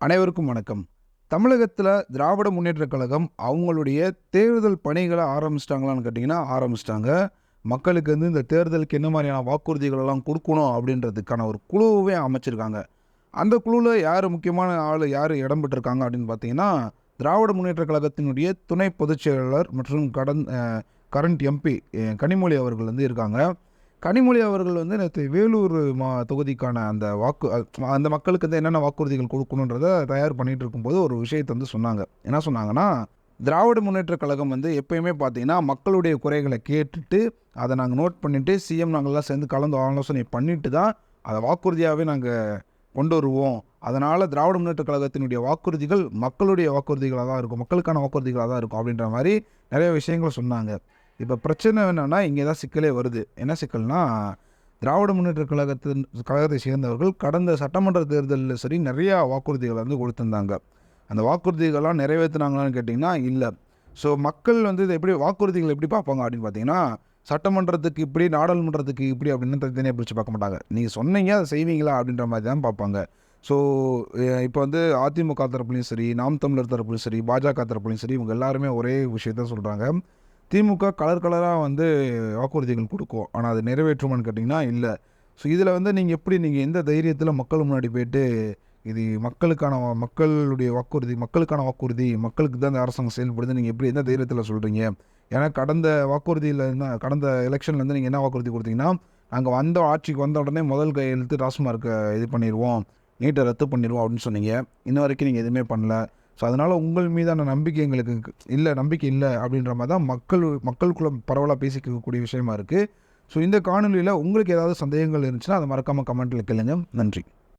அனைவருக்கும் வணக்கம். தமிழகத்தில் திராவிட முன்னேற்றக் கழகம் அவங்களுடைய தேர்தல் பணிகளை ஆரம்பிச்சிட்டாங்களான்னு கேட்டிங்கன்னா ஆரம்பிச்சிட்டாங்க. மக்களுக்கு வந்து இந்த தேர்தலுக்கு என்ன மாதிரியான வாக்குறுதிகளெல்லாம் கொடுக்கணும் அப்படின்றதுக்கான ஒரு குழுவே அமைச்சிருக்காங்க. அந்த குழுவில் யார் முக்கியமான ஆள் யார் இடம் பெற்றிருக்காங்க அப்படின்னு பார்த்தீங்கன்னா திராவிட முன்னேற்றக் கழகத்தினுடைய துணை பொதுச் செயலாளர் மற்றும் கடன் கரண்ட் எம்பி கனிமொழி அவர்கள் வந்து இருக்காங்க. கனிமொழி அவர்கள் வந்து நேற்று வேலூர் மா தொகுதிக்கான அந்த வாக்கு அந்த மக்களுக்கு வந்து என்னென்ன வாக்குறுதிகள் கொடுக்கணுன்றதை தயார் பண்ணிட்டு இருக்கும்போது ஒரு விஷயத்தை வந்து சொன்னாங்க. என்ன சொன்னாங்கன்னா திராவிட முன்னேற்றக் கழகம் வந்து எப்பயுமே பார்த்தீங்கன்னா மக்களுடைய குறைகளை கேட்டுட்டு அதை நாங்கள் நோட் பண்ணிவிட்டு சிஎம் நாங்கள்லாம் சேர்ந்து கலந்து ஆலோசனை பண்ணிட்டு தான் அதை வாக்குறுதியாகவே நாங்கள் கொண்டு வருவோம். அதனால் திராவிட முன்னேற்றக் கழகத்தினுடைய வாக்குறுதிகள் மக்களுடைய வாக்குறுதிகளாக தான் இருக்கும் மக்களுக்கான வாக்குறுதிகளாக தான் இருக்கும் அப்படின்ற மாதிரி நிறைய விஷயங்களை சொன்னாங்க. இப்போ பிரச்சனை என்னென்னா இங்கே தான் சிக்கலே வருது. என்ன சிக்கல்னா திராவிட முன்னேற்ற கழகத்தின் கழகத்தை சேர்ந்தவர்கள் கடந்த சட்டமன்ற தேர்தலில் சரி நிறையா வாக்குறுதிகளை வந்து கொடுத்துருந்தாங்க. அந்த வாக்குறுதிகள்லாம் நிறைவேற்றினாங்களான்னு கேட்டிங்கன்னா இல்லை. ஸோ மக்கள் வந்து இதை எப்படி வாக்குறுதிகள் எப்படி பார்ப்பாங்க அப்படின்னு பார்த்தீங்கன்னா சட்டமன்றத்துக்கு இப்படி நாடாளுமன்றத்துக்கு இப்படி அப்படின்னு தனித்தனியாக பிரித்து பார்க்க மாட்டாங்க. நீங்கள் சொன்னீங்க அதை செய்வீங்களா அப்படின்ற மாதிரி தான் பார்ப்பாங்க. ஸோ இப்போ வந்து அதிமுக தரப்புலையும் சரி நாம் தமிழர் தரப்புலையும் சரி பாஜக தரப்புலையும் சரி இவங்க எல்லாருமே ஒரே விஷயத்த சொல்கிறாங்க திமுக கலர் கலராக வந்து வாக்குறுதிகள் கொடுக்கும். ஆனால் அது நிறைவேற்றுமான்னு கேட்டிங்கன்னா இல்லை. ஸோ இதில் வந்து நீங்கள் எப்படி நீங்கள் எந்த தைரியத்தில் மக்கள் முன்னாடி போயிட்டு இது மக்களுக்கான மக்களுடைய வாக்குறுதி மக்களுக்கான வாக்குறுதி மக்களுக்கு தான் இந்த அரசாங்கம் செயல்படுது நீங்கள் எப்படி எந்த தைரியத்தில் சொல்கிறீங்க ஏன்னா கடந்த வாக்குறுதியில் இருந்தால் கடந்த எலெக்ஷன்லேருந்து நீங்கள் என்ன வாக்குறுதி கொடுத்தீங்கன்னா நாங்கள் வந்த ஆட்சிக்கு வந்த உடனே முதல் கையெழுத்து டாஸ்மார்க்கை இது பண்ணிடுவோம் நீட்டை ரத்து பண்ணிடுவோம் அப்படின்னு சொன்னீங்க. இன்ன வரைக்கும் நீங்கள் எதுவுமே பண்ணல. ஸோ அதனால் உங்கள் மீதான நம்பிக்கை எங்களுக்கு இல்லை நம்பிக்கை இல்லை அப்படின்ற மாதிரி தான் மக்கள் மக்களுக்குள்ள பரவலாக பேசிக்கக்கூடிய விஷயமா இருக்குது ஸோ இந்த காணொலியில் உங்களுக்கு ஏதாவது சந்தேகங்கள் இருந்துச்சுன்னா அதை மறக்காமல் கமெண்ட்டில் கேளுங்க. நன்றி.